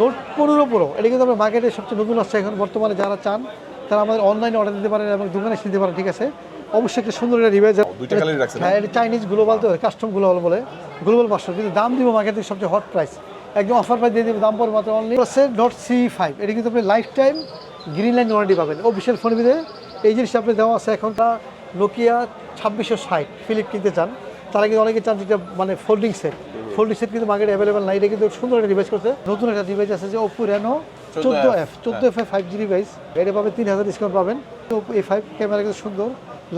Note পনেরো pro এটা কিন্তু আমরা মার্কেটে সবচেয়ে নতুন আসছে এখন বর্তমানে যারা চান তারা আমাদের অনলাইনে অর্ডার দিতে পারেন এবং দোকানে এসে নিতে পারেন ঠিক আছে? অবশ্যই একটা সুন্দর একটা রিভাইজ হ্যাঁ এটা চাইনিজ গ্লোবাল তো কাস্টম গ্লোবাল বলে। গ্লোবাল পাঁচশো কিন্তু দাম দিব মার্কেটে সবচেয়ে হট প্রাইস একদম অফার প্রাইস দিয়ে দেবে দাম পড়বে মাত্র অনলি ডট সি ফাইভ এটা কিন্তু আপনি life time green line warranty পাবেন। অফিসিয়াল ফোনের ভিতরে এই জিনিসটা আপনি দেওয়া আছে এখন। নোকিয়া ছাব্বিশশো ষাট ফিলিপ কিনতে চান। তারা কিন্তু অনেকে চান যেটা মানে ফোল্ডিং সেট ফোল্ডিং সেট কিন্তু মার্কেটে অ্যাভেলেবেল নাই এটা কিন্তু সুন্দর একটা ডিভাইস করছে। নতুন একটা ডিভাইস আছে যে ওপো রেনো চোদ্দ এফ চোদ্দ এফ ফাইভ জি ডিভাইস এটা পাবেন তিন হাজার ডিসকাউন্ট পাবেন। ওপো এ ফাইভ ক্যামেরা কিন্তু সুন্দর।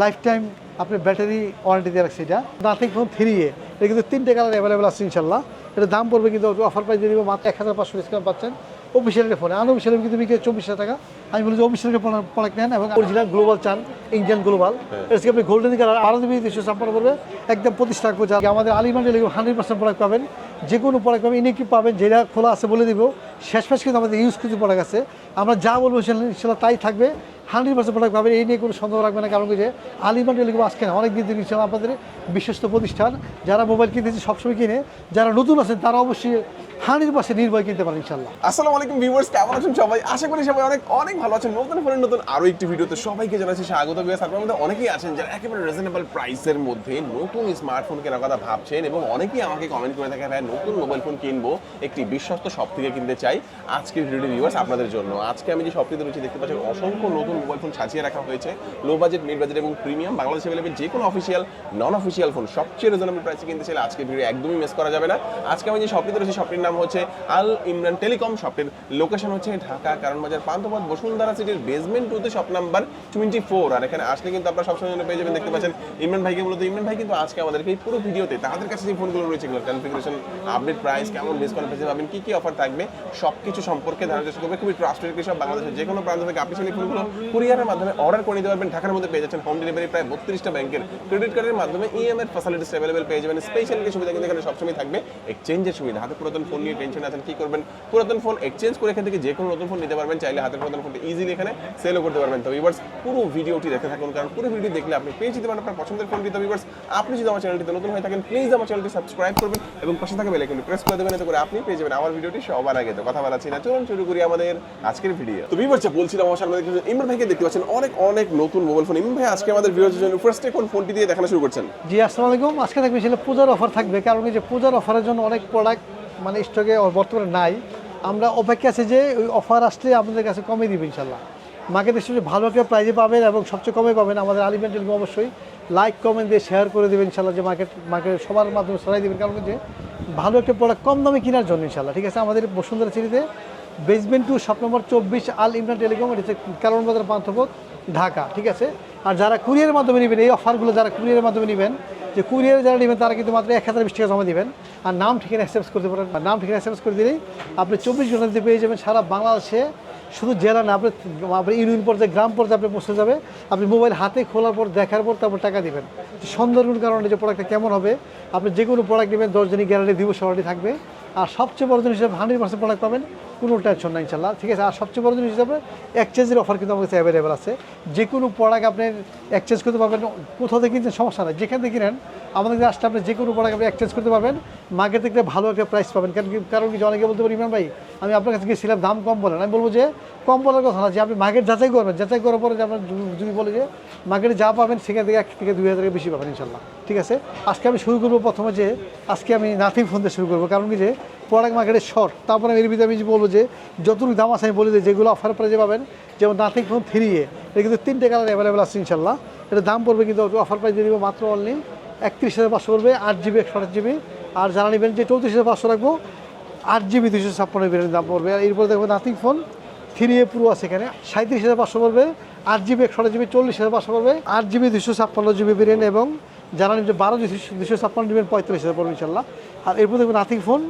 লাইফ টাইম আপনি ব্যাটারি ওয়ারেন্টি দিয়ে রাখছে এটা। নাথিং ফোন থ্রি এ এটা কিন্তু তিনটে কালার অ্যাভেলেবেল আছে ইনশাল্লাহ। এটা দাম পড়বে কিন্তু অফার প্রাইস দিয়ে দিব মাত্র এক হাজার পাঁচশো ডিসকাউন্ট পাচ্ছেন। অফিসিয়াল ফোনে আনঅফিসিয়াল কিন্তু বিক্রি চব্বিশ হাজার টাকা। আমি বলি যে অফিসিয়াল প্রোডাক্ট নেন এবং অরিজিনাল গ্লোবাল চান ইন্ডিয়ান গ্লোবাল এসকে আপনি গোল্ডেন কালার আরও দুই দুশো সম্পন্ন করবে একদম প্রতিষ্ঠা রাখব যা আমাদের আলিমান্ডে হান্ড্রেড পার্সেন্ট প্রোডাক্ট পাবেন। যে কোনো প্রোডাক্ট পাবেন ইনেকটিভ পাবেন যেটা খোলা আছে বলে দিব। শেষ মাস কিন্তু আমাদের ইউজ কিছু প্রোডাক্ট আছে। আমরা যা বলব সেটা- তাই থাকবে। হান্ড্রেড পার্সেন্ট প্রোডাক্ট পাবেন এই নিয়ে কোনো সন্দেহ রাখবে না। কারণ কি যে আলিমান টেলিকম আজকে না অনেক দিন থেকে ইনশাল্লাহ আপনাদের বিশ্বস্ত প্রতিষ্ঠান। যারা মোবাইল কিনতেছে সবসময় কিনে। যারা নতুন আছেন তারা অবশ্যই হান্ড্রেড পার্সেন্ট নির্ভয় কিনতে পারেন ইনশাল্লাহ আসসালামু আলাইকুম ভিউয়ার্স, কেমন আছেন সবাই? আশা করি সবাই অনেক অনেক ভালো আছেন। নতুন ফোনের নতুন আরও একটি ভিডিওতে সবাইকে জানাচ্ছি স্বাগত ভিউয়ার্স। আপনার মধ্যে অনেকেই আছেন যারা একেবারে রিজনেবল প্রাইসের মধ্যে নতুন স্মার্টফোন কেনার কথা ভাবছেন এবং অনেকেই আমাকে কমেন্ট করে থাকেন ভাই, নতুন মোবাইল ফোন কিনবো, একটি বিশ্বস্ত শপ থেকে কিনতে চাই। আজকের ভিডিও ভিউয়ার্স আপনাদের জন্য। আজকে আমি যে শপটিতে রয়েছে, দেখতে পাচ্ছেন অসংখ্য নতুন মোবাইল ফোন সাজিয়ে রাখা হয়েছে। লো বাজেট মিড বাজেট এবং প্রিমিয়াম বাংলাদেশে অ্যাভেলেবেল যে কোনো অফিসিয়াল নন অফিসিয়াল ফোন সবচেয়ে রিজনেবল প্রাইসে কিনতে চাইলে আজকে ভিডিও একদমই মিস করা যাবে না। আজকে আমি যে শপটিতে রয়েছে শপটির নাম হচ্ছে আল ইমরান টেলিকম শপটির লোকেশন হচ্ছে ঢাকা, কারণ বাজার পান্থপথ বসুন্ধরা সিটির বেসমেন্ট টুতে শপ নাম্বার টোয়েন্টি ফোর আর এখানে আসলে কিন্তু আপনারা সবসময় জন্য পেয়ে যাবেন, দেখতে পাচ্ছেন ইমরান ভাইকে মূলত ইমরান ভাই কিন্তু আজকে আমাদেরকে এই পুরো ভিডিওতে তাদের কাছে যে ফোনগুলো রয়েছে এগুলো কনফিগারেশন আপডেট প্রাইস কেমন ডিসকাউন্ট পেয়েছে পাবেন কি কি অফার থাকবে, সবকিছু সম্পর্কে ধারণা চেষ্টা করবে। খুবই ট্রাস্টেড কৃষক, বাংলাদেশের যে কোনো প্রান্ত থেকে আপনি সেই ফোনগুলো কুরিয়ারের মাধ্যমে অর্ডার করে নিতে পারবেন। ঢাকার মধ্যে পেয়ে যাচ্ছেন হোম ডেলিভারি প্রায় বত্রিশটা ব্যাংকের ক্রেডিট কার্ডের মাধ্যমে ইএমআই ফ্যাসিলিটিস অ্যাভেলেবেল পেয়ে যাবেন। স্পেশাল কিছু সুবিধা কিন্তু এখানে সবসময় থাকবে এক্সচেঞ্জের সুবিধা, হাতে পুরাতন নিয়ে টেনশন আছেন, কি করবেন? পুরাতন ফোন এক্সচেঞ্জ করে এখান থেকে যে কোনো নতুন ফোন নিতে পারবেন, চাইলে হাতের পুরাতন ফোনটা ইজিলি এখানে সেলও করতে পারবেন। তো ভিউয়ার্স পুরো ভিডিওটি দেখে থাকুন, কারণ পুরো ভিডিও দেখলে আপনি পেয়ে যেতে পারেন আপনার পছন্দের ফোনটি তো ভিউয়ার্স আপনি যদি আমার চ্যানেলটিতে নতুন হয়ে থাকেন প্লিজ আমার চ্যানেলটি সাবস্ক্রাইব করবেন এবং পাশে থাকা বেল আইকনটি প্রেস করে দেবেন, এতে করে আপনি পেয়ে যাবেন আমার ভিডিওটি সবার আগে। তো কথা বলাচ্ছি না, চলুন শুরু করি আমাদের আজকের ভিডিও তো ভিউয়ার্স বলছিলাম, আমার সামনে ইমরান ভাইকে দেখতে পাচ্ছেন, অনেক অনেক নতুন মোবাইল ফোন ইমরান ভাই, আজকে আমাদের ভিডিওর জন্য ফার্স্টে কোন ফোনটি দিয়ে দেখানো শুরু করছেন? জি, আসসালামু আলাইকুম। আজকে থাকবে সেটা পূজার অফার থাকবে, কারণ এই যে পূজার অফারের জন্য অনেক প্রোডাক্ট মানে স্টকে বর্তমানে নাই। আমরা অপেক্ষা আছে যে ওই অফার আসলে আপনাদের কাছে কমে দিবে ইনশাল্লাহ। মার্কেটে সবচেয়ে ভালো একটা প্রাইজে পাবেন এবং সবচেয়ে কমে পাবেন আমাদের আলিমেন্ট অবশ্যই। লাইক কমেন্ট দিয়ে শেয়ার করে দেবেন ইনশাল্লাহ যে মার্কেট মার্কেট সবার মাধ্যমে ছড়াই দেবেন। কারণ যে ভালো একটা প্রোডাক্ট কম দামে কেনার জন্য ইনশাল্লাহ। ঠিক আছে, আমাদের বসুন্ধরা সিটিতে বেসমেন্ট টু শপ নম্বর চব্বিশ, আল ইমরান টেলিকম। এটা হচ্ছে কারণ বাজার পান্থপথ, ঢাকা। ঠিক আছে আর যারা কুরিয়ারের মাধ্যমে নেবেন, এই অফারগুলো যারা কুরিয়ারের মাধ্যমে নেবেন, যে কুরিয়ারে যারা নেবেন, তারা কিন্তু মাত্র এক হাজার বিশ টাকা জমা দিবেন। আর নাম ঠিকানা অ্যাক্সেপ্ট করতে পারেন। নাম ঠিকানা অ্যাক্সেপ্ট করে দিলেই আপনি চব্বিশ ঘন্টাতে পেয়ে যাবেন সারা বাংলাদেশে। শুধু জেলা না, আপনি আপনি ইউনিয়ন পর্যায়ে, গ্রাম পর্যায়ে আপনি পৌঁছে যাবে। আপনি মোবাইল হাতে খোলার পর, দেখার পর তারপর টাকা দিবেন। সৌন্দর্যের কারণে যে প্রোডাক্টটা কেমন হবে, আপনি যে কোনো প্রোডাক্ট নেবেন, দশ দিনই গ্যারান্টি দিব সরাটি থাকবে। আর সবচেয়ে বড় জিনিস হিসাবে হান্ড্রেড পার্সেন্ট প্রোডাক্ট পাবেন। কোনো টেনশন নাই, ইনশাল্লাহ। ঠিক আছে, আর সবচেয়ে বড় জিনিস হিসাবে এক্সচেঞ্জের অফার কিন্তু আমার কাছে অ্যাভেলেবেল আছে। যে কোনো প্রোডাক্ট আপনি এক্সচেঞ্জ করতে পারবেন, কোথাও থেকে কিনতে সমস্যা নাই। যেখান থেকে কিনেন, আমাদের কাছে আসলে আপনি যে কোনো প্রোডাক্ট আপনি এক্সচেঞ্জ করতে পারবেন। মার্কেট থেকে ভালো একটা প্রাইস পাবেন। কারণ কারণ কি যে অনেকে বলতে পারি, ইমরান ভাই, আমি আপনার কাছে গিয়েছিলাম দাম কম বলেন। আমি বলব যে, কম বলার কথা না, যে আপনি মার্কেট যাচাই করবেন। যাচাই করার পরে যে আপনার যদি- বলে যে মার্কেটে যা পাবেন, সেখান থেকে এক থেকে দুই হাজারের বেশি পাবেন, ইনশাল্লাহ। ঠিক আছে? আজকে আমি শুরু করব প্রথমে যে, আজকে আমি নাথিং ফোন দিয়ে শুরু করব। কারণ কি যে প্রোডাক্ট মার্কেটের শর্ট। তারপরে আমি এর ভিতরে আমি বলব যে, যতটুকু দাম আছে আমি বলি যে যেগুলো অফার প্রাইজে পাবেন, যেমন নাথিং ফোন থ্রি এ এটা কিন্তু তিনটে কালার অ্যাভেলেবেল আছে ইনশাল্লাহ। এটা দাম পড়বে কিন্তু অফার প্রাইজে দিব মাত্র অনলি একত্রিশ হাজার পাঁচশো পড়বে, আট জিবি একশো আট জিবি আর জানা নেবেন যে চৌত্রিশ হাজার পাঁচশো রাখব, আট জিবি দুশো ছাপ্পান্ন জিবির দাম পড়বে। আর এরপরে দেখব নাথিং ফোন থ্রি এ পুরো আছে এখানে সাঁত্রিশ হাজার পাঁচশো পড়বে, আট জিবি একশো আট জিবি চল্লিশ হাজার পাঁচশো পড়বে, আট জিবি দুশো ছাপ্পান্ন জিবি বেরিয়েন এবং যারা নিবে বারো দুশো ছাপ্পান্ন জিবি পঁয়তাল্লিশ হাজার পড়বে ইনশাল্লাহ। আর এরপর দেখব nothing phone.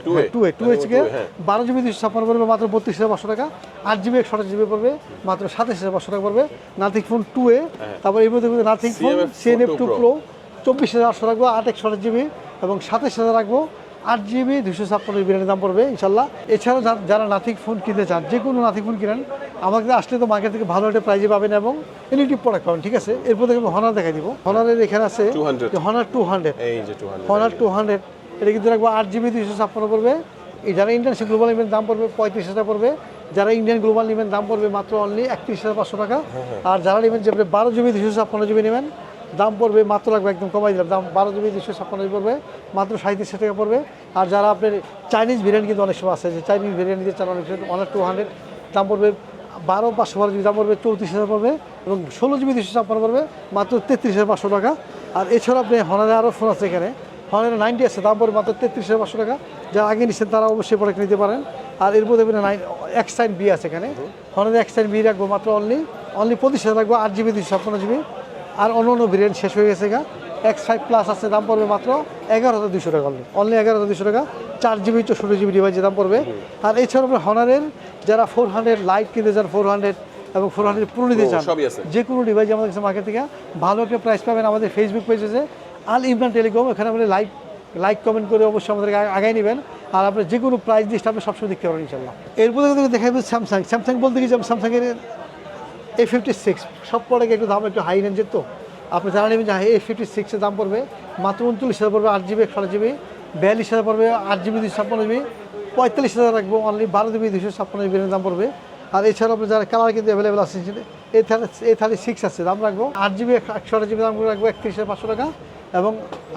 Two A two A two A থেকে হ্যাঁ। বারো জিবি দুশো ছাপ্পান্ন পড়বে মাত্র বত্রিশ হাজার পাঁচশো টাকা আট জিবি একশো আঠাশ জিবি পড়বে মাত্র সাতাশ হাজার পাঁচশো টাকা পড়বে। নাথিং ফোন টু এ তারপর এরপর মধ্যে nothing phone CMF two pro চব্বিশ হাজার আটশো রাখব আট একশো আঠাশ জিবি এবং সাতাশ হাজার রাখব আট জিবি দুশো ছাপ্পান্ন জিবির দাম পড়বে ইনশাল্লাহ এছাড়াও যা- যারা নাথিং ফোন কিনতে চান যে কোনো নাথিং ফোন কিনেন আমাকে আসলে তো মার্কেট থেকে ভালো একটা প্রাইজে পাবেন এবং ইলেকট্রিক প্রোডাক্ট পাবেন ঠিক আছে? এরপর দেখব হনার দেখাই দিব। হনারের এখানে আছে Honor two hundred Honor two hundred এটা কিন্তু রাখব আট জিবি দুশো ছাপ্পান্ন পড়বে। এই যারা ইন্টারন্যাশনাল গ্লোবাল নেবেন দাম পড়বে পঁয়ত্রিশ হাজার পড়বে। যারা ইন্ডিয়ান গ্লোবাল নেবেন দাম পড়বে মাত্র অনলি একত্রিশ হাজার পাঁচশো টাকা। আর যারা নেবেন যে বারো জিবি দুশো ছাপ্পান্ন জিবি নেবেন দাম পড়বে মাত্র লাগবে একদম কমাই দিলাম। দাম বারো জিবি দুশো ছাপ্পান্ন জিবি পড়বে মাত্র সাঁত্রিশ টাকা পড়বে। আর যারা আপনার চাইনিজ বিরিয়ানি কিন্তু অনেক সময় আছে যে চাইনিজ বিরিয়ানি দিয়ে চান অনেক অনেক টু হান্ড্রেড দাম পড়বে বারো পাঁচশো বারো জিবি দাম পড়বে চৌত্রিশ হাজার পড়বে এবং ষোলো জিবি দুশো ছাপ্পান্ন পড়বে মাত্র তেত্রিশ হাজার পাঁচশো টাকা। আর এছাড়া আপনি হনারে আরও ফোন আছে এখানে। হনারে নাইনটি আছে দাম পড়বে মাত্র তেত্রিশ হাজার পাঁচশো টাকা। যারা আগে নিচ্ছেন তারা অবশ্যই প্রোডাক্ট নিতে পারেন। আর এর মধ্যে নাইন এক্স সাইন বি আছে এখানে। হনারে এক্স সাইন বি রাখব মাত্র অনলি অনলি পঁচিশ হাজার রাখব আট জিবি দুশো ছাপ্পান্ন জিবি আর অন্য অন্য ভেরিয়েন্ট শেষ হয়ে গেছে গা। এক্স ফাইভ প্লাস আছে দাম পড়বে মাত্র এগারো হাজার দুশো টাকা অনলি অনলি এগারো হাজার দুশো টাকা। চার জিবি চৌষট্টি জিবি ডিভাইসের দাম পড়বে। আর এছাড়া আপনার হনারের যারা ফোর হান্ড্রেড লাইট কিনতে চান ফোর হান্ড্রেড এবং ফোর হান্ড্রেড পুরো নিতে চান যে কোনো ডিভাইস আমাদের কাছে মার্কেট থেকে ভালো একটা প্রাইস পাবেন আমাদের ফেসবুক পেজে আল ইমরান টেলিকম, এখানে আপনি লাইক লাইক কমেন্ট করে অবশ্যই আমাদেরকে আগে- আগায় নেবেন। আর আপনি যে কোনো প্রাইস লিস্ট আপনি সবসময় দেখতে পারেন ইনশাল্লাহ এরপরে দেখাবো স্যামসাং স্যামসাং বলতে কি স্যামসাংয়ের এ ফিফটি সিক্স সব প্রোডাক্ট একটু দাম একটু হাই রেঞ্জের তো। আপনি জানা নেবেন যে এ ফিফটি সিক্সের দাম পড়বে মাত্র উনচল্লিশ হাজার পড়বে আট জিবি একশো জিবি বিয়াল্লিশ হাজার পড়বে আট জিবি দুশো ছাপ্পান্ন জিবি পঁয়তাল্লিশ হাজার রাখব অনলি বারো জিবি দুশো ছাপ্পান্ন জিবির দাম পড়বে। আর এছাড়া আপনি যারা কালার কিন্তু অ্যাভেলেবেল আছে, A thirty A thirty six আছে, দাম রাখব আট জিবি একশো আট জিবি দাম রাখব একত্রিশ হাজার পাঁচশো টাকা। এবং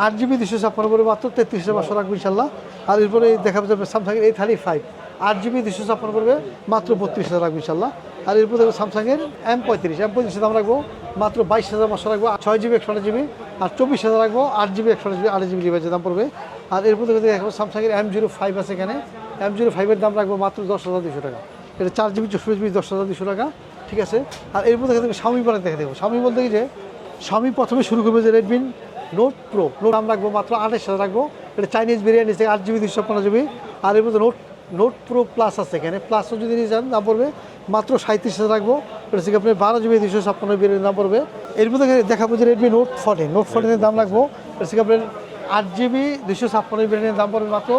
আট জিবি দুশো ছাপ্পান্ন পড়বে মাত্র তেত্রিশ হাজার পাঁচশো রাখব ইনশাল্লাহ। আর এরপরে দেখা যাবে স্যামসাংয়ের এই থার্টি ফাইভ। আট জিবি দুশো ছাপ্পান্ন পড়বে মাত্র বত্রিশ হাজার রাখব ইনশাল্লাহ। আর এরপর দেখব স্যামসাংয়ের এম পঁয়ত্রিশ। এম পঁয়ত্রিশ দাম রাখব মাত্র বাইশ হাজার পাঁচশো রাখব ছয় জিবি, একশো জিবি। আর চব্বিশ হাজার রাখব আট জিবি, একশো জিবি, আট জিবি ডিভাইসের দাম পড়বে। আর এরপর দেখব দেখাবো স্যামসাংয়ের এম জিরো ফাইভ আছে এখানে। এম জিরো ফাইভের দাম রাখব মাত্র দশ হাজার দুশো টাকা। এটা চার জিবি চৌষট্টি জিবি, দশ হাজার দুশো টাকা। ঠিক আছে? আর এরপর দেখে দেবো স্বামী পরে দেখে দেবো স্বামী বলতে কি যে স্বামী প্রথমে শুরু করবে যে রেডমি নোট প্রো নোট দাম রাখব মাত্র আঠাশ হাজার রাখব। এটা চাইনিজ বিরিয়ানি থেকে আট জিবি দুশো পনেরো জিবি আর এর মধ্যে নোট নোট প্রো প্লাস আছে এখানে। প্লাসও যদি নিয়ে যান দাম পড়বে মাত্র সাঁত্রিশ হাজার রাখব। এটা থেকে আপনি বারো জিবি দুশো ছাপ্পান্ন বিরিয়ানির দাম পড়বে। এর মধ্যে দেখাবো যে রেডমি নোট ফোর্টিন নোট ফোর্টিনের দাম রাখব। এটা থেকে আপনার আট জিবি দুশো ছাপ্পান্ন বিরিয়ানির দাম পড়বে মাত্র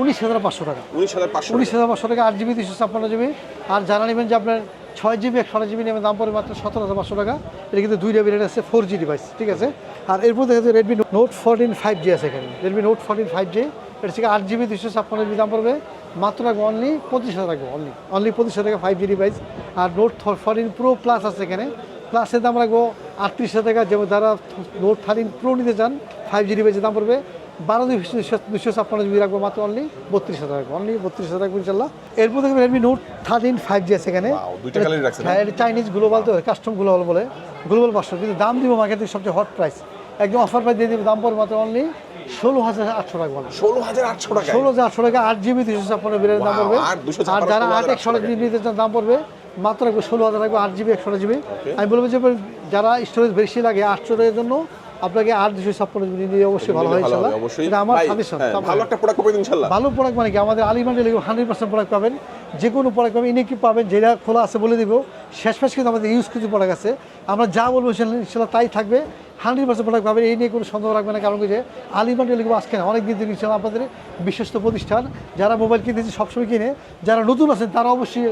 উনিশ হাজার পাঁচশো টাকা। উনিশ হাজার পাঁচশো উনিশ হাজার পাঁচশো টাকা আট জিবি দুশো ছাপ্পান্ন জিবি আর জানা নেবেন যে আপনার ছয় জিবি একশো জিবি নেবেন দাম পড়বে মাত্র সতেরো হাজার পাঁচশো টাকা। এটা কিন্তু দুই দুইটা ভেরিয়েন্ট আছে ফোর জি ডিভাইস ঠিক আছে? আর এরপর দেখা যাচ্ছে Redmi Note fourteen five G আছে এখানে। Redmi Note fourteen five G এটা থেকে আট জিবি দুশো ছাপ্পান্ন জিবি দাম পড়বে। মাত্র রাখব অনলি পঁচিশ হাজার রাখব অনলি অনলি পঁচিশ হাজার টাকা ফাইভ জি ডিভাইস আর নোট ফোরটিন প্রো প্লাস আছে এখানে। প্লাসের দাম রাখব আটত্রিশ হাজার টাকা। যেমন যারা নোট থার্টিন প্রো নিতে চান ফাইভ জি ডিভাইসের দাম পড়বে বারো দুশো দুশো ছাপ্পান্ন জিবি রাখব মাত্র অনলি বত্রিশ হাজার রাখব অনলি বত্রিশ হাজার রাখব ইনশাল্লাহ এরপর দেখবেন Redmi Note thirteen five G আছে এখানে। হ্যাঁ এটা চাইনিজ গ্লোবাল তো কাস্টম গ্লোবাল বলে। গ্লোবাল পাঁচশো কিন্তু দাম দিব মার্কেটের সবচেয়ে হট প্রাইস একদম অফার প্রাইস দিয়ে দিব দাম পড়বে মাত্র অনলি ষোলো হাজার আটশো টাকা বলে। ষোলো হাজার আটশো টাকা ষোলো হাজার আটশো টাকা আট জিবি দুশো ছাপ্পান্ন বিরিয়ানির দাম পড়বে। আর যারা আট একশো জিবি নিতে দাম পড়বে মাত্র রাখব ষোলো হাজার রাখব আট জিবি একশো জিবি আমি বলব যে যারা স্টোরেজ বেশি লাগে আটশো এর জন্য আপনাকে আর দুশো ছাপ্পান্ন মিনিট দিয়ে অবশ্যই ভালো হয় ইনশাল্লাহ। এটা আমার সাজেশন হ্যাঁ, ভালো একটা প্রোডাক্ট পাবেন ইনশাল্লাহ। ভালো প্রোডাক্ট মানে কি? আমাদের আলিমান্ডি লিখে হান্ড্রেড পার্সেন্ট প্রোডাক্ট পাবেন। যে কোনো প্রোডাক্ট পাবেন ইনি কি পাবেন যেটা খোলা আছে বলে দিব। শেষ কিন্তু আমাদের ইউজ কিছু প্রোডাক্ট আছে। আমরা যা বলব সেটা ইনশাল্লাহ তাই থাকবে। হান্ড্রেড পার্সেন্ট প্রোডাক্ট পাবেন এই নিয়ে কোনো সন্দেহ রাখবে না কারণ যে আলিমান্ডি লিখব আজকে না অনেক দিন থেকে ইনশাল্লাহ আপনাদের বিশ্বস্ত প্রতিষ্ঠান। যারা মোবাইল কিনতেছে সবসময় কিনে যারা নতুন আছেন তারা অবশ্যই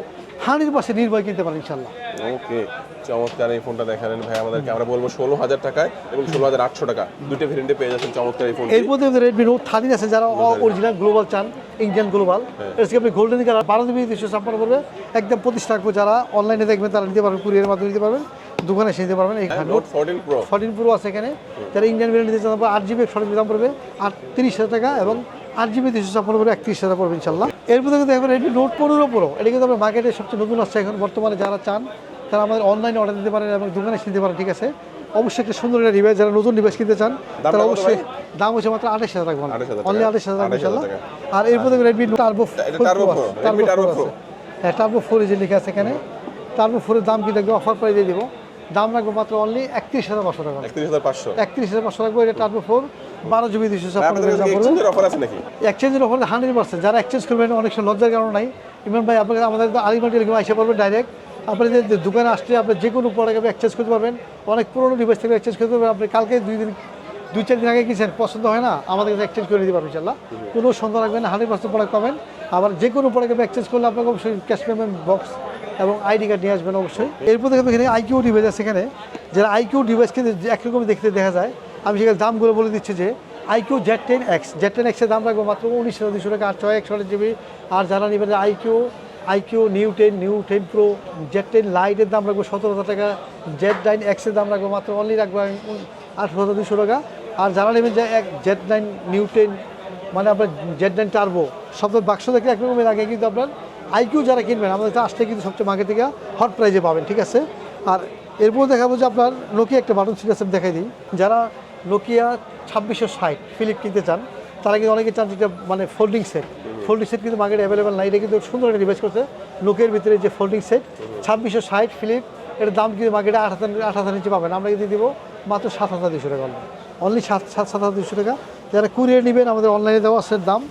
হান্ড্রেড পার্সেন্ট নির্ভয় কিনতে পারেন ইনশাল্লাহ ওকে চমৎকার এই ফোনটা দেখালেন ভাই আমাদেরকে। আমরা বলব ষোলো হাজার টাকায় এবং ষোলো হাজার আটশো টাকা। দুটো ভেরিয়েন্টে পেয়ে যাচ্ছেন চমৎকার এই ফোন এর মধ্যে রেডমি নোট থার্টিন আছে যারা অরিজিনাল গ্লোবাল চান ইন্ডিয়ান গ্লোবাল এর আপনি গোল্ডেন কালার বারো জিবি দুশো ছাপ্পান্ন করবে একদম প্রতিষ্ঠা যারা অনলাইনে দেখবেন তারা নিতে পারবেন কুরিয়ারের মাধ্যমে নিতে পারবেন। দোকানে এসে নিতে পারবেন এখানে note fourteen pro fourteen pro আছে এখানে। যারা ইন্ডিয়ান ভেরিয়েন্ট নিতে চান আট জিবি একশো দাম পড়বে আট তিরিশ হাজার টাকা এবং আট জিবি দুশো ছাপ্পান্ন করে একত্রিশ হাজার পড়বে ইনশাল্লাহ। এরপর থেকে দেখবেন রেডমি নোট পনেরো প্রো এটা কিন্তু আপনার মার্কেটে সবচেয়ে নতুন আসছে এখন বর্তমানে যারা চান তারা আমাদের অনলাইনে অর্ডার দিতে পারেন এবং দোকানে এসে নিতে পারেন ঠিক আছে? অবশ্যই একটা সুন্দর একটা ডিভাইস যারা নতুন ডিভাইস কিনতে চান তারা অবশ্যই দাম হচ্ছে মাত্র আঠাশ হাজার টাকা। 28,000 অনলি টাকা। আঠাশ হাজার টাকা 28,000 ইনশাল্লাহ। আর এরপর দেখবেন রেডমি টার্বো Turbo Pro। হ্যাঁ টার্বো ফোর যে লেখা আছে এখানে টার্বো ফোরের দাম কিন্তু একদম অফার প্রাইস দিয়ে দিব। দাম রাখব মাত্র অনলি একত্রিশ হাজার পাঁচশো টাকা। একত্রিশ হাজার পাঁচশো? একত্রিশ হাজার পাঁচশো রাখব এটা টার্বো ফোর বারো জিবি দুশো এক্সচেঞ্জের অফার আছে নাকি? এক্সচেঞ্জের অফার হান্ড্রেড পার্সেন্ট যারা এক্সচেঞ্জ করবেন অনেক সময় লজ্জার কারণ নাই। ইমরান ভাই আপনাকে আমাদের আলিমাটি এরকম আসে পারবেন ডাইরেক্ট আপনি যে দোকানে আসলে আপনি যে কোনো প্রোডাক্ট আপনি এক্সচেঞ্জ করতে পারবেন। অনেক পুরোনো ডিভাইস থেকে এক্সচেঞ্জ করতে পারবেন। আপনি কালকে দুই দিন দুই চার দিন আগে কিনছেন পছন্দ হয় না আমাদের কাছে এক্সচেঞ্জ করে দিতে পারবেন ইনশাল্লাহ কোনো সন্দেহ রাখবেন হান্ড্রেড পার্সেন্ট প্রোডাক্ট পাবেন। আবার যে কোনো প্রোডাক্ট আপনি এক্সচেঞ্জ করলে আপনাকে অবশ্যই ক্যাশ পেমেন্ট বক্স এবং আইডি কার্ড নিয়ে আসবেন অবশ্যই। এরপর দেখবেন এখানে আইকিউ ডিভাইস আছে এখানে। যারা আইকিউ ডিভাইস কিন্তু একরকম দেখতে দেখা যায়, আমি সেখানে দামগুলো বলে দিচ্ছি যে iQOO Z ten X Z ten এক্সের দাম রাখব মাত্র উনিশ হাজার দুশো টাকা আর ছয় একশো জিবি। আর যারা নেবেন iQOO iQOO Neo ten Neo ten Pro Z ten লাইটের দাম রাখব সতেরো হাজার টাকা জেড নাইন এক্সের দাম রাখব মাত্র অনলি রাখব আমি আঠেরো হাজার দুশো টাকা। আর যারা নেবেন যে এক জেড নাইন নিউ টেন মানে আপনার জেড নাইন টার্বো সব বাক্স দেখে একরকমের আগে কিন্তু আপনার আইকিউ যারা কিনবেন, আমাদের আসলে কিন্তু সবচেয়ে মার্কেট থেকে হট প্রাইজে পাবেন, ঠিক আছে? আর এরপর দেখাবো যে আপনার নোকিয়া একটা বাটন সিরিজ আমি দেখাই দিই। যারা নোকিয়া ছাব্বিশশো ষাট ফিলিপ কিনতে চান, তারা কিন্তু অনেকে চান যেটা মানে ফোল্ডিং সেট ফোল্ডিং সেট কিন্তু মার্কেটে অ্যাভেলেবেল নাই, এটা কিন্তু সুন্দর একটা রিভাইজ করছে নোকিয়ার ভিতরে যে ফোল্ডিং সেট ছাব্বিশশো ষাট ফিলিপ এটার দাম কিন্তু মার্কেটে আট হাজার আট হাজার নিচে পাবেন। আমরা কিন্তু দিব মাত্র সাত হাজার দুশো টাকা অনলি সাত সাত সাত হাজার দুশো টাকা। যারা কুরিয়ার নেবেন, আমাদের অনলাইনে দেওয়া আছে দাম।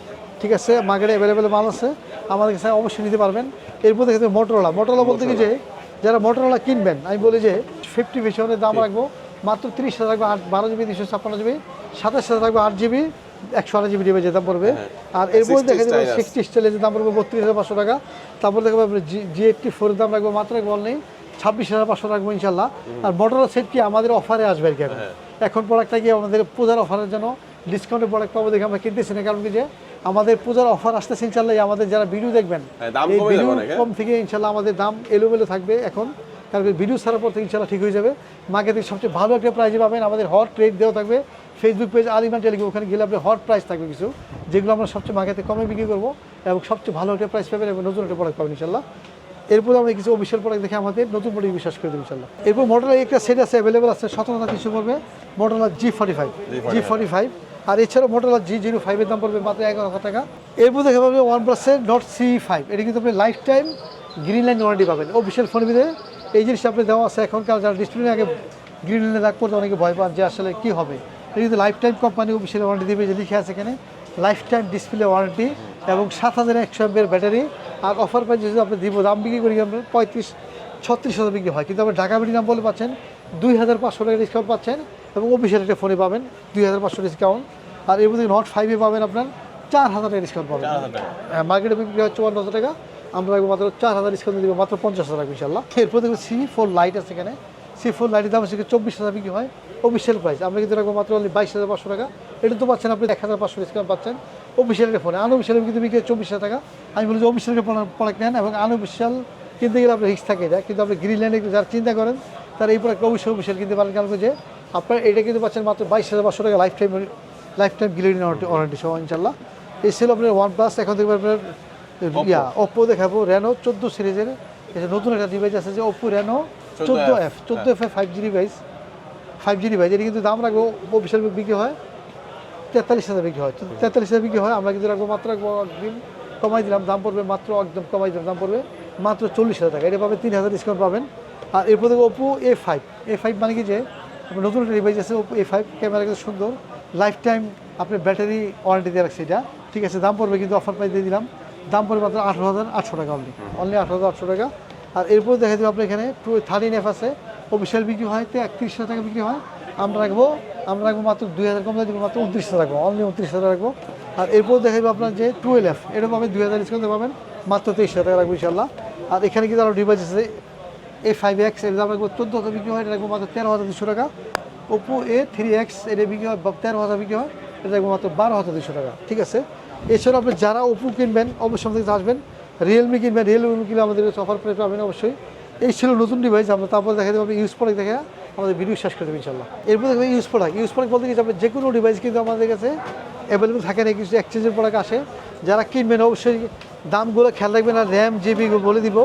ঠিক আছে মার্কেটে অ্যাভেলেবেল মাল আছে আমাদের কাছে অবশ্যই নিতে পারবেন। এরপর দেখে মোটরোলা মোটরোলা বলতে কি যে যারা মোটরোলা কিনবেন আমি বলি যে ফিফটি ভিশনের দাম রাখব মাত্র তিরিশ হাজার রাখব আট বারো জিবি দুশো ছাপ্পান্ন জিবি সাতাশ হাজার রাখব আট জিবি একশো আট জিবি ডিভাইসের দাম পড়বে। আর এরপর 60 দেখা যাবে। সিক্সটি স্টাইলের দাম পড়বে বত্রিশ হাজার পাঁচশো টাকা। তারপর দেখব জি এইটটি ফোরের দাম রাখব মাত্র এক বল নেই ছাব্বিশ হাজার পাঁচশো রাখব ইনশাল্লাহ। আর মোটরোলা সেট কি আমাদের অফারে আসবে আর কি এখন। এখন প্রোডাক্টটা কি আমাদের পূজার অফারের জন্য ডিসকাউন্টের প্রোডাক্ট পাবো দেখে আমরা কিনতেছি না কারণ কি যে আমাদের পূজার অফার আসতেছে ইনশাল্লাহ আমাদের যারা ভিডিও দেখবেন হ্যাঁ, এই কমে থেকে ইনশাল্লাহ আমাদের দাম এলোমেলো থাকবে এখন। কারণ ভিডিও ছাড়ার পর থেকে ইনশাল্লাহ ঠিক হয়ে যাবে। মার্কেটে সবচেয়ে ভালো একটা প্রাইজে পাবেন আমাদের হট রেট দেওয়া থাকবে। ফেসবুক পেজ আলিমান টেলিগ্রাম ওখানে গেলে আপনি হট প্রাইস থাকবে কিছু যেগুলো আমরা সবচেয়ে মার্কেটে কমে বিক্রি করব এবং সবচেয়ে ভালো একটা প্রাইস পাবেন এবং নতুন একটা প্রোডাক্ট পাবেন ইনশাল্লাহ এরপর আমরা কিছু অফিসিয়াল প্রোডাক্ট দেখে আমাদের নতুন প্রোডাক্ট বিশ্বাস করে দেবো ইনশাল্লাহ এরপর মডেলের একটা সেট আছে অ্যাভেলেবেল আছে সতেরো হাজার কিছু পড়বে। Motorola G forty five G forty five আর এছাড়াও মডেলার জি জিরো ফাইভের দাম পড়বে মাত্র এগারো হাজার টাকা। এরপর দেখা পাবে ওয়ান প্লাসের নট সি ফাইভ এটা কিন্তু আপনি life time green line warranty পাবেন অফিসিয়াল ফোনের ভিতরে এই জিনিসটা আপনি দেওয়া আছে এখনকার যারা ডিসপ্লে আগে গ্রিন লাইনে রাখ করতে অনেকে ভয় পান যে আসলে কী হবে। এটা কিন্তু life time company official warranty দেবে, যে লিখে আছে এখানে। লাইফ টাইম ডিসপ্লে ওয়ারেন্টি এবং সাত হাজার একশো এমবের ব্যাটারি আর অফার প্রাইস যদি আপনি দিব দাম বিক্রি করি আমরা পঁয়ত্রিশ, ছত্রিশ হাজার বিক্রি হয়। কিন্তু আপনি ঢাকা বিডি নাম বলে পাচ্ছেন, দুই হাজার পাঁচশো টাকা ডিসকাউন্ট পাচ্ছেন। এবং অফিসিয়াল একটা ফোনে পাবেন দুই হাজার পাঁচশো ডিসকাউন্ট আর এর মধ্যে নট ফাইভে পাবেন আপনার চার হাজার টাকা ডিসকাউন্ট পাবেন হ্যাঁ মার্কেটে বিক্রি হয় চুয়ান্ন হাজার টাকা। আমরা রাখব মাত্র চার হাজার ডিসকাউন্ট দিব মাত্র পঞ্চাশ হাজার রাখব ইনশাল্লাহ এরপর দেখব সি ফোর লাইট আছে এখানে। সি ফোর লাইটের দাম হচ্ছে চব্বিশ হাজার বিক্রি হয়। অফিসিয়াল প্রাইস আমরা কিন্তু রাখব মাত্র only বাইশ হাজার পাঁচশো টাকা। এটা তো পাচ্ছেন আপনি এক হাজার পাঁচশো ডিসকাউন্ট পাচ্ছেন। অফিসিয়াল ফোনে আনঅফিসিয়াল কিন্তু বিক্রি হয় চব্বিশ হাজার টাকা। আমি বলি যে অফিসিয়াল প্রোডাক্ট নেন এবং আনঅফিসিয়াল কিনতে গেলে আপনার রিক্স থাকে। এটা কিন্তু আপনি গ্রিন লাইনে যারা চিন্তা করেন তারা এই প্রোডাক্ট অবশ্যই অফিসিয়াল কিনতে পারেন। কারণ যে আপনার এটা কিন্তু পাচ্ছেন মাত্র বাইশ হাজার পাঁচশো টাকা life time life time green warranty সহ ইনশাল্লাহ এই ছিল আপনার ওয়ান প্লাস এখন থেকে আপনার ইয়া ওপ্পো দেখাবো রেনো চোদ্দ সিরিজের। এটা নতুন একটা ডিভাইস আছে যে ওপো রেনো চোদ্দ এফ চোদ্দ F five G device five G device এটা কিন্তু দাম রাখব অফিসিয়াল বিক্রি হয়। তেতাল্লিশ হাজার বিক্রি হয়। তেতাল্লিশ হাজার বিক্রি হয় আমরা কিন্তু রাখব মাত্র একদিন। কমাই দিলাম দাম পড়বে মাত্র একদম কমাই দিলাম দাম পড়বে মাত্র চল্লিশ হাজার টাকা। এটা পাবেন তিন হাজার ডিসকাউন্ট পাবেন। আর এরপর দেখব Oppo A five A five মানে কি যে আপনার নতুন একটা ডিভাইস আছে ওপো এ ফাইভ ক্যামেরা কিন্তু সুন্দর। লাইফ টাইম আপনি ব্যাটারি ওয়ারেন্টি দিয়ে রাখছে এটা। ঠিক আছে, দাম পড়বে কিন্তু অফার প্রাইস দিয়ে দিলাম। দাম পড়বে মাত্র আঠারো হাজার আটশো টাকা অনলি অনলি আঠারো হাজার আটশো টাকা। আর এরপর দেখা যাবে আপনার এখানে টু থার্টিন এফ আছে। অফিসিয়াল বিক্রি হয় তো একত্রিশ হাজার টাকা বিক্রি হয়। আমরা রাখব আমরা রাখব মাত্র দুই হাজার, কম দিব মাত্র উনত্রিশ হাজার রাখব। অনলি উনত্রিশ হাজার রাখব। আর এরপর দেখা যাবে আপনার যে টুয়েলভ এটা পাবেন দুই হাজার ডিসকাউন্ট পাবেন মাত্র তেইশ হাজার টাকা রাখব ইনশাল্লাহ আর এখানে কিন্তু আরও ডিভাইস আছে এ ফাইভ এক্সের দাম রাখব চোদ্দ হাজার বিক্রি হয়, এটা রাখব মাত্র তেরো হাজার দুশো টাকা। ওপো এ থ্রি এক্স এটা বিক্রি হয় তেরো হাজার বিক্রি হয়, এটা রাখব মাত্র বারো হাজার দুশো টাকা। ঠিক আছে? এছাড়া আপনি যারা ওপো কিনবেন, অবশ্যই আমাদের আসবেন। রিয়েলমি কিনবেন রিয়েলমি কিনলে আমাদের অফার প্রাইস পাবেন অবশ্যই। এই ছিল নতুন ডিভাইস আমরা তারপর দেখা দেবো ইউজ প্রোডাক্ট দেখে আমাদের ভিডিও শেষ করে দেবো ইনশাল্লাহ এরপর দেখবে ইউজ প্রোডাক্ট ইউজ প্রোডাক্ট বলতে গেছি আপনার যে কোনো ডিভাইস কিন্তু আমাদের কাছে অ্যাভেলেবল থাকে না, কিছু এক্সচেঞ্জের প্রোডাক্ট আসে। যারা কিনবেন অবশ্যই দামগুলো খেয়াল রাখবেন আর র্যাম জিবি বলে দিব।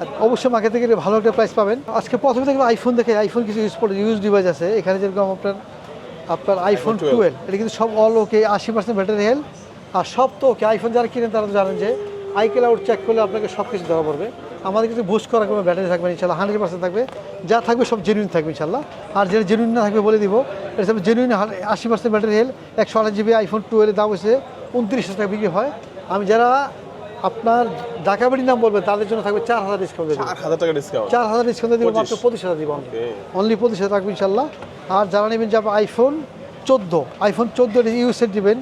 আর অবশ্যই মার্কেট থেকে ভালো একটা প্রাইস পাবেন। আজকে প্রথমে দেখবেন আইফোন দেখে আইফোন কিছু ইউজ ইউজ ডিভাইস আছে। এখানে যেরকম আপনার আপনার আইফোন টুয়েলভ এটা কিন্তু সব অল ওকে আশি পার্সেন্ট ব্যাটারি হেলথ আর সব তো ওকে আইফোন যারা কিনেন তারা তো জানেন যে আই ক্লাউড চেক করলে আপনাকে সব কিছু ধরা পড়বে। আমাদের কিন্তু বুস্ট করা কোনো ব্যাটারি থাকবে ইনশাল্লাহ হান্ড্রেড পার্সেন্ট থাকবে। যা থাকবে সব জেনুইন থাকবে ইনশাল্লাহ। আর যেটা জেনুইন না থাকবে বলে দিব এটা সব জেনুইন আশি পার্সেন্ট ব্যাটারি হেল একশো আঠাশ জিবি আইফোন টুয়েলভের দাম হচ্ছে উনত্রিশ হাজার টাকা বিক্রি হয়। আমি যারা আপনার ঢাকা বাড়ির নাম বলবেন তাদের জন্য থাকবে চার হাজার ডিসকাউন্ট চার হাজার টাকা ডিসকাউন্ট চার হাজার ডিসকাউন্ট দিব মাত্র 25 পঁচিশ হাজার দিব অনলি পঁচিশ হাজার রাখব ইনশাল্লাহ। আর যারা নেবেন যাবে আইফোন চোদ্দ আইফোন চোদ্দ এটা ইউএসএর দিবেন।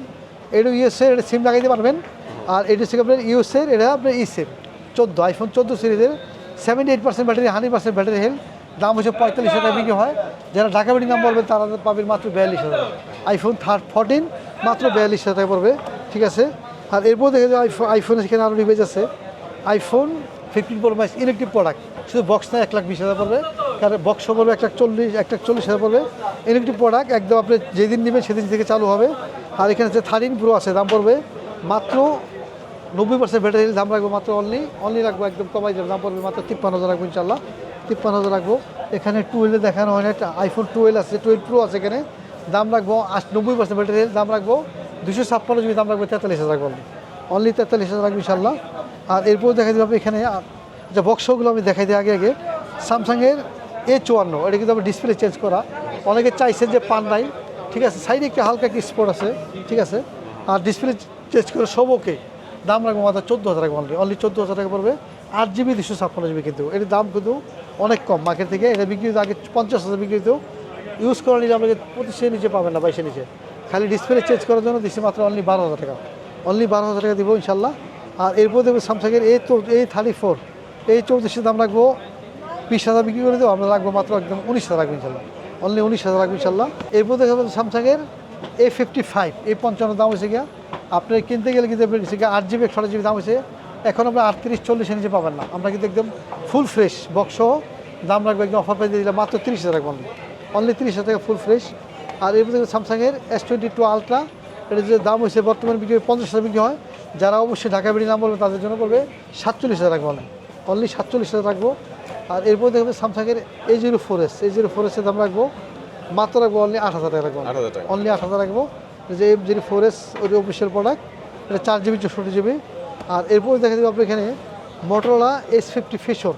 এটা ইউএসএর এটা সিম লাগাইতে পারবেন। আর এটা হচ্ছে আপনার ইউএসএর এটা আপনার ই সিম চোদ্দ আইফোন চোদ্দ সিরিজের seventy eight percent battery hundred percent battery health দাম হচ্ছে পঁয়তাল্লিশ হাজার টাকা বিক্রি হয়। যারা ঢাকা বাড়ি নাম বলবেন তারা পাবেন মাত্র বিয়াল্লিশ হাজার আইফোন থার্ড ফোরটিন মাত্র বিয়াল্লিশ হাজার টাকা পড়বে। ঠিক আছে? আর এরপর দেখে যাবে আইফোন আইফোনের সেখানে আরও ডিভাইস আছে। IPhone fifteen pro max electric product শুধু বক্স না, এক লাখ বিশ হাজার পড়বে। কারণ বক্সও পড়বে এক লাখ চল্লিশ, এক লাখ চল্লিশ হাজার পড়বে। ইলেকট্রিক প্রোডাক্ট একদম আপনি যেদিন নেবেন সেদিন থেকে চালু হবে। আর এখানে যে থার্টিন প্রো আছে, দাম পড়বে মাত্র নব্বই পার্সেন্ট ব্যাটারি দাম রাখব মাত্র অনলি অনলি রাখব একদম কমাই যাবে দাম পড়বে মাত্র তিপ্পান্ন হাজার রাখব ইনশাল্লাহ তিপ্পান্ন হাজার রাখব। এখানে টুয়েলভে দেখানো হয় না একটা আইফোন টুয়েলভ আছে টুয়েলভ প্রো আছে এখানে। দাম রাখব আশ নব্বই পার্সেন্ট ব্যাটারি দাম রাখব। দুশো ছাপ্পান্ন জিবি দাম রাখব তেতাল্লিশ হাজার রাখব অনলি তেতাল্লিশ হাজার রাখব ইনশাল্লাহ আর এরপর দেখা যাবে এখানে যে বক্সগুলো আমি দেখাই দিই আগে আগে স্যামসাংয়ের এ চুয়ান্ন, এটা কিন্তু আমি ডিসপ্লে চেঞ্জ করা। অনেকে চাইছেন যে পান নাই, ঠিক আছে সাইডে একটা হালকা কি স্পট আছে, ঠিক আছে। আর ডিসপ্লে চেঞ্জ করে সব ওকে দাম রাখব মাত্র চোদ্দ হাজার টাকা অনলি অনলি চোদ্দ হাজার টাকা পড়বে। আট জিবি দুশো ছাপ্পান্ন জিবি কিন্তু, এর দাম কিন্তু অনেক কম। মার্কেট থেকে এটা বিক্রি আগে পঞ্চাশ হাজার বিক্রি ইউজ করা নিলে আপনাকে পঁচিশের নিচে পাবেন না বাইশের নিচে। খালি ডিসপ্লে চেঞ্জ করার জন্য দিচ্ছি মাত্র অনলি বারো হাজার টাকা। অনলি বারো হাজার টাকা দিব ইনশাল্লাহ। আর এরপর দেখব স্যামসাংয়ের এই এই থার্টি ফোর এই চৌত্রিশের দাম রাখব বিশ হাজার বিক্রি করে দেবো, আমরা রাখব মাত্র একদম উনিশ হাজার রাখব ইনশাল্লাহ। অনলি উনিশ হাজার রাখব ইনশাল্লাহ। এরপর দেখা যাবে স্যামসাংয়ের এ ফিফটি ফাইভ এই পঞ্চান্ন দাম হয়েছে গিয়া। আপনি কিনতে গেলে কিন্তু আট জিবি একশো জিবি দাম হয়েছে। এখন আমরা আটত্রিশ, চল্লিশের নিচে পাবেন না। আমরা কিন্তু একদম ফুল ফ্রেশ বক্স দাম রাখব, একদম অফার পেয়ে দিলে মাত্র তিরিশ হাজার রাখব অনলি তিরিশ হাজার টাকা ফুল ফ্রেশ আর এরপর দেখবেন স্যামসাংয়ের এস টোয়েন্টি টু আলট্রা এটা যে দাম হয়েছে বর্তমান বিক্রি হয় পঞ্চাশ হাজার বিক্রি হয়। যারা অবশ্যই ঢাকা বেড়ি নাম বলবে তাদের জন্য পড়বে সাতচল্লিশ হাজার রাখব অনলি অনলি সাতচল্লিশ হাজার রাখব। আর এরপর দেখবে স্যামসাংয়ের A zero four S A zero four এসের দাম রাখব মাত্র রাখব অনলি আট হাজার টাকা রাখব। অনলি আট হাজার রাখব। যে এফ জিরো ফোর এস ওই অফিসিয়াল প্রোডাক্ট এটা চার জিবি চৌষট্টি জিবি আর এরপর দেখা যাবে আপনি এখানে মোটরোলা এস ফিফটি ফিশর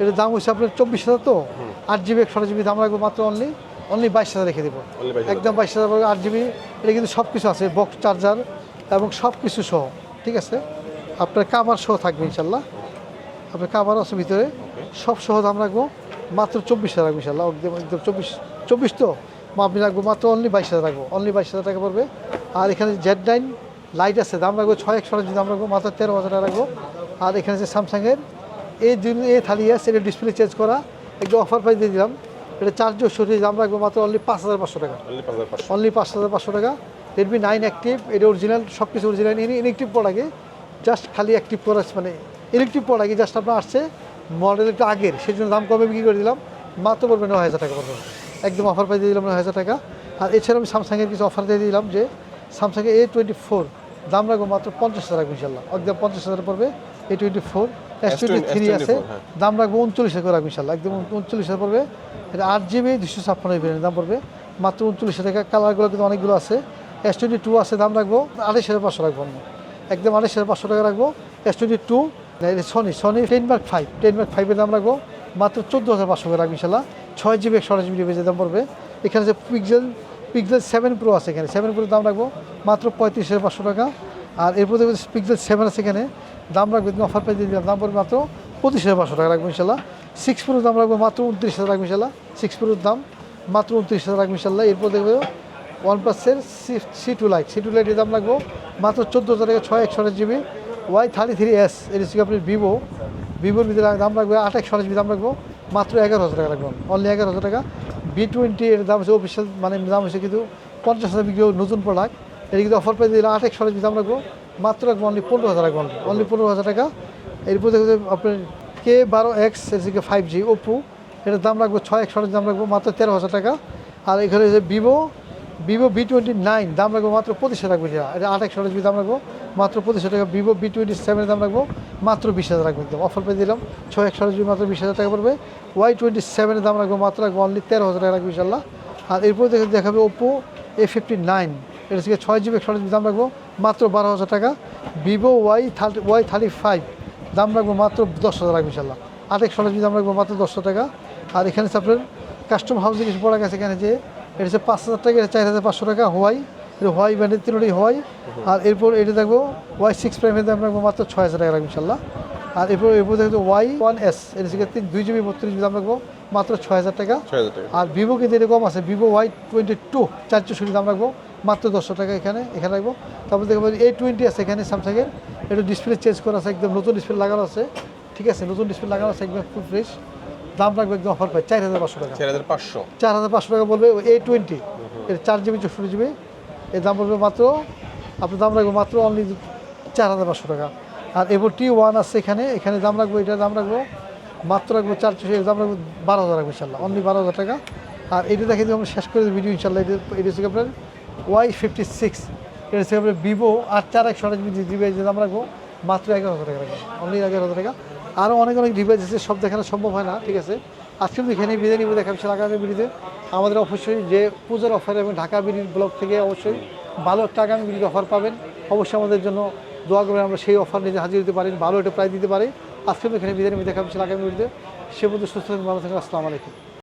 এটার দাম হচ্ছে আপনার চব্বিশ হাজার তো? আট জিবি একশো জিবি দাম রাখব মাত্র অনলি অনলি বাইশ হাজার রেখে দেবো। একদম বাইশ হাজার আট জিবি এটা কিন্তু সব কিছু আছে বক্স চার্জার এবং সব কিছু সহ ঠিক আছে? আপনার কাভার সহ থাকবে ইনশাল্লাহ। আপনার কাভার আছে ভিতরে। সব সহ দাম রাখব মাত্র চব্বিশ হাজার রাখব ইনশাল্লাহ। একদম একদম চব্বিশ চব্বিশ তো? আপনি রাখব মাত্র অনলি বাইশ হাজার রাখব। অনলি বাইশ হাজার টাকা পড়বে। আর এখানে জেড নাইন লাইট আছে দাম রাখব ছয় একশো যদি দাম রাখব মাত্র তেরো হাজার টাকা রাখব। আর এখানে যে স্যামসাংয়ের এই দুই এই থালি আছে এটা ডিসপ্লে চেঞ্জ করা। একটু অফার প্রাইস দিয়ে দিলাম। এটা চার চৌষট্টি দাম রাখব মাত্র অনলি পাঁচ হাজার পাঁচশো টাকা। অনলি পাঁচ হাজার পাঁচশো। অনলি পাঁচ হাজার পাঁচশো টাকা। রেডমি নাইন অ্যাক্টিভ এটা অরিজিনাল সব কিছু অরিজিনাল ইলেকট্রিক প্রোডাক্টে জাস্ট খালি অ্যাক্টিভ করা মানে ইলেকট্রিক প্রোডাক্টে জাস্ট আপনার আসছে মডেল একটু আগের সেই জন্য দাম কমে বিক্রি করে দিলাম মাত্র পড়বে নয় হাজার টাকা পড়বে একদম অফার পাই দিয়ে দিলাম নয় হাজার টাকা। আর এছাড়া আমি স্যামসাংয়ের কিছু অফার দিয়ে দিলাম যে স্যামসাংয়ের এ টোয়েন্টি ফোর দাম রাখব মাত্র পঞ্চাশ হাজার রাখব ইনশাল্লাহ। একদম পঞ্চাশ হাজার পড়বে A twenty four S twenty three আছে হ্যাঁ। দাম রাখব উনচল্লিশ হাজার রাখব ইনশাল্লাহ। একদম উনচল্লিশ হাজার পড়বে। এটা আট জিবি দুশো ছাপ্পান্ন জিবি দাম পড়বে। মাত্র উনচল্লিশ হাজার টাকা। কালারগুলো কিন্তু অনেকগুলো আছে। এস টোয়েন্টি টু আছে দাম রাখব। আড়াইশ হাজার পাঁচশো রাখব আমি একদম আড়াইশ হাজার পাঁচশো টাকা রাখব। S twenty two Sony Sony ten mark five ten mark ফাইভের দাম রাখব। মাত্র চোদ্দ হাজার পাঁচশো করে রাখব ইনশাল্লাহ। ছয় জিবি একশো আঠাশ জিবি দাম পড়বে। এখানে যে পিক্সেল পিক্সেল সেভেন প্রো আছে এখানে। সেভেন প্রোর দাম রাখব। মাত্র পঁয়ত্রিশ হাজার পাঁচশো টাকা। আর এরপর দেখব পিক্সেল সেভেন আছে এখানে। দাম রাখবে, তুমি অফার পেয়ে দিলাম, দাম পড়বে মাত্র পঁচিশ হাজার পাঁচশো টাকা রাখব ইনশাল্লাহ। সিক্স প্রোর দাম রাখব মাত্র উনত্রিশ হাজার রাখব ইনশাল্লাহ। সিক্স প্রোর দাম মাত্র উনত্রিশ হাজার রাখব ইনশাল্লাহ। এরপর দেখব ওয়ান প্লাসের C two lite C two লাইটের দাম লাগবো মাত্র চোদ্দ হাজার টাকা, ছয় একশো GB. Y thirty three S এর হচ্ছে আপনার ভিভো ভিভোর ভিতরে দাম রাখবে আট একশো জিবি দাম রাখব, মাত্র এগারো হাজার টাকা রাখব। অনলি এগারো হাজার টাকা। বি টোয়েন্টি এর দাম হচ্ছে অফিসিয়াল মানে দাম হচ্ছে কিন্তু পঞ্চাশ হাজার বিক্রি নতুন প্রোডাক্ট এটা কিন্তু অফার পেয়ে দিলে আট একশো জিবি দাম রাখব। মাত্র রাখব অনলি পনেরো হাজার রাখব অনলি পনেরো হাজার টাকা। এরপর দেখব আপনার কে বারো এক্স হচ্ছে ফাইভ জি ওপো এটার দাম রাখব ছয়, একশো দাম রাখব মাত্র তেরো হাজার টাকা। আর এখানে যে Vivo Vivo B twenty nine দাম রাখব মাত্র পঁচিশ রাখব এটা এটা আট, একশো জিবি দাম রাখব, মাত্র পঁচিশ টাকা। ভিভো বি টোয়েন্টি সেভেনের দাম রাখব মাত্র বিশ হাজার রাখব একদম। অফার পেয়ে দিলাম, ছয়, একশো জিবি মাত্র বিশ হাজার টাকা পড়বে। ওয়াই টোয়েন্টি সেভেনের দাম রাখব মাত্র রাখব অনলি তেরো হাজার টাকা রাখব ইনশাল্লাহ। আর এরপর দেখে দেখাবে ওপো এ ফিফটি নাইন এটা থেকে ছয় জিবি একশো জিবি দাম রাখব। মাত্র বারো হাজার টাকা। Vivo Y thirty Y thirty five দাম রাখব মাত্র দশ হাজার রাখব ইনশাল্লাহ। একশো জিবি দাম রাখব মাত্র দশশো টাকা। আর এখানে আপনার কাস্টম হাউসে কিছু পড়া গেছে এখানে যে এটা হচ্ছে পাঁচ হাজার টাকা এটা চার হাজার পাঁচশো টাকা হোয়াই এটা হোয়াই ব্র্যান্ডের তিনটি হোয়াই আর এরপর এটা দেখব ওয়াই সিক্স প্রাইমের দাম রাখব মাত্র ছয় হাজার টাকা রাখব ইনশাল্লাহ। আর এরপর এরপর দেখব ওয়াই ওয়ান এস এটা হচ্ছে তিন দুই জিবি বত্রিশ জিবি দাম রাখব মাত্র ছয় হাজার টাকা। ছয় হাজার টাকা। আর ভিভো কিন্তু এরকম আছে ভিভো ওয়াই টোয়েন্টি টু চারশো চৌষট্টি দাম রাখব। মাত্র দশশো টাকা এখানে এখানে রাখব। তারপর দেখব এ টোয়েন্টি আছে এখানে স্যামসাংয়ের একটু ডিসপ্লে চেঞ্জ করা আছে একদম নতুন ডিসপ্লে লাগানো আছে। ঠিক আছে নতুন ডিসপ্লে লাগানো আছে একদম ফুল ফ্রেশ দাম রাখবে একদম অফার পাই চার হাজার পাঁচশো টাকা। চার হাজার পাঁচশো। চার হাজার পাঁচশো টাকা বলবে এ টোয়েন্টি এর চার জিবি চৌষট্টি জিবি এর দাম বলবে মাত্র আপনার দাম রাখব মাত্র অনলি চার হাজার পাঁচশো টাকা। আর এবার টি ওয়ান আছে এখানে এখানে দাম রাখব এটার দাম রাখব মাত্র রাখব চার চৌষট্টি এর দাম রাখব বারো হাজার রাখব ইনশাল্লাহ অনলি বারো হাজার টাকা। আর এটা দেখে আমরা শেষ করে ভিডিও ইনশাল্লাহ এটা এটা হচ্ছে আপনার ওয়াই ফিফটি সিক্স এটা হচ্ছে ভিভো আর চার একশো আঠাশ এর দাম রাখব, মাত্র এগারো হাজার টাকা রাখব। অনলি এগারো হাজার টাকা। আরও অনেক অনেক ডিভাইস আছে, সব দেখানো সম্ভব হয় না, ঠিক আছে? আজকে আমি এখানে বিদায় নিব, দেখা হচ্ছে আগামী ভিডিওতে আমাদের অবশ্যই যে পুজোর অফার এবং ঢাকা বিডির ব্লক থেকে অবশ্যই ভালো একটা আগামী বিডির অফার পাবেন। অবশ্যই আমাদের জন্য দোয়া করবেন, আমরা সেই অফার নিয়ে হাজির হতে পারি, ভালো একটা প্রাইজ দিতে পারি। আজকে আমি এখানে বিদায় নিব, দেখা হচ্ছে আগামী ভিডিওতে সে পর্যন্ত সুস্থ ভালো থাকুন, আসসালামু আলাইকুম।